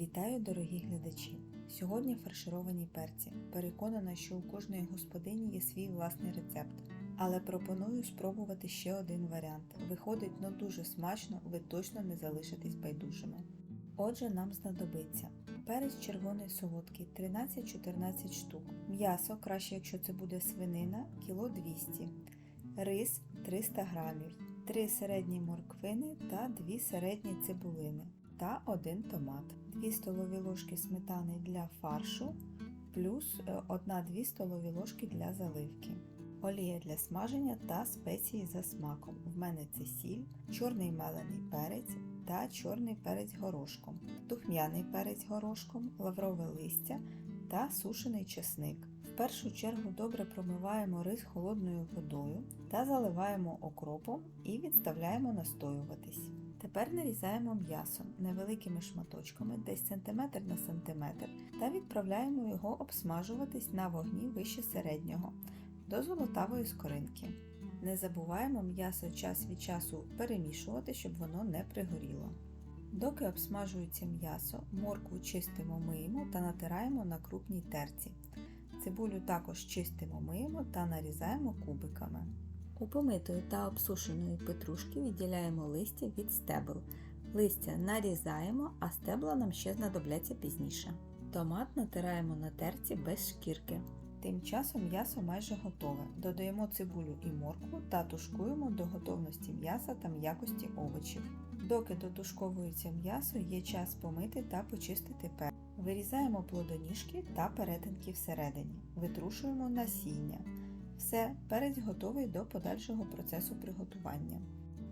Вітаю, дорогі глядачі! Сьогодні фаршировані перці. Переконана, що у кожної господині є свій власний рецепт. Але пропоную спробувати ще один варіант. Виходить ну дуже смачно, ви точно не залишитесь байдужими. Отже, нам знадобиться перець червоний солодкий 13-14 штук, м'ясо, краще, якщо це буде свинина, кіло 200 рис 300 грамів, 3 середні морквини та 2 середні цибулини та 1 томат, 2 столові ложки сметани для фаршу, плюс 1-2 столові ложки для заливки. Олія для смаження та спеції за смаком. В мене це сіль, чорний мелений перець та чорний перець горошком, тухмяний перець горошком, лаврове листя та сушений чесник. В першу чергу добре промиваємо рис холодною водою та заливаємо окропом і відставляємо настоюватись. Тепер нарізаємо м'ясо невеликими шматочками, десь сантиметр на сантиметр, та відправляємо його обсмажуватись на вогні вище середнього до золотавої скоринки. Не забуваємо м'ясо час від часу перемішувати, щоб воно не пригоріло. Доки обсмажується м'ясо, моркву чистимо миємо та натираємо на крупній терці. Цибулю також чистимо миємо та нарізаємо кубиками. У помитої та обсушеної петрушки відділяємо листя від стебел. Листя нарізаємо, а стебла нам ще знадобляться пізніше. Томат натираємо на терці без шкірки. Тим часом м'ясо майже готове. Додаємо цибулю і моркву та тушкуємо до готовності м'яса та м'якості овочів. Доки дотушковується м'ясо, є час помити та почистити перець. Вирізаємо плодоніжки та перетинки всередині. Витрушуємо насіння. Все, перець готовий до подальшого процесу приготування.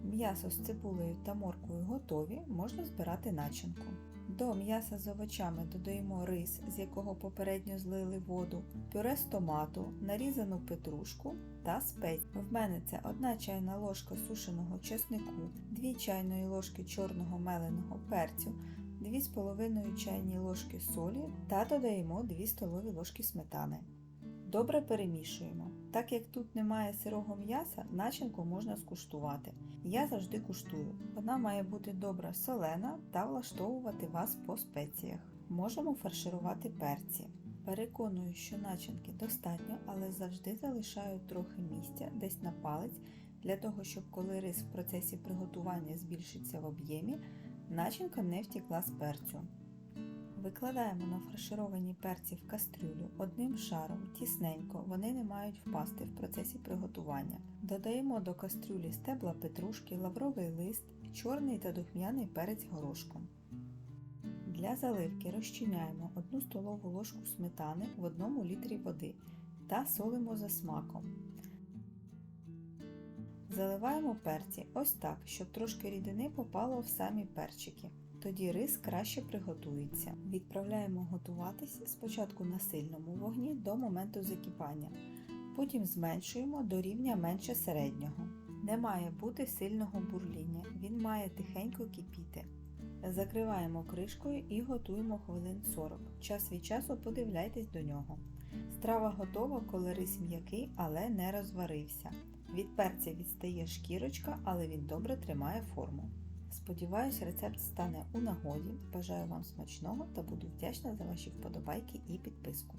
М'ясо з цибулею та морквою готові, можна збирати начинку. До м'яса з овочами додаємо рис, з якого попередньо злили воду, пюре з томату, нарізану петрушку та спеції. В мене це 1 чайна ложка сушеного чеснику, 2 чайної ложки чорного меленого перцю, 2,5 чайні ложки солі та додаємо 2 столові ложки сметани. Добре перемішуємо. Так як тут немає сирого м'яса, начинку можна скуштувати. Я завжди куштую. Вона має бути добре солена та влаштовувати вас по спеціях. Можемо фарширувати перці. Переконую, що начинки достатньо, але завжди залишаю трохи місця десь на палець, для того, щоб коли рис в процесі приготування збільшиться в об'ємі, начинка не втікла з перцю. Викладаємо нафаршировані перці в кастрюлю одним шаром, тісненько, вони не мають впасти в процесі приготування. Додаємо до кастрюлі стебла петрушки, лавровий лист, чорний та духмяний перець горошком. Для заливки розчиняємо 1 столову ложку сметани в 1 літрі води та солимо за смаком. Заливаємо перці ось так, щоб трошки рідини попало в самі перчики. Тоді рис краще приготується. Відправляємо готуватись спочатку на сильному вогні до моменту закипання. Потім зменшуємо до рівня менше середнього. Не має бути сильного бурління, він має тихенько кипіти. Закриваємо кришкою і готуємо хвилин 40. Час від часу подивляйтесь до нього. Страва готова, коли рис м'який, але не розварився. Від перця відстає шкірочка, але він добре тримає форму. Сподіваюсь, рецепт стане у нагоді. Бажаю вам смачного та буду вдячна за ваші вподобайки і підписку.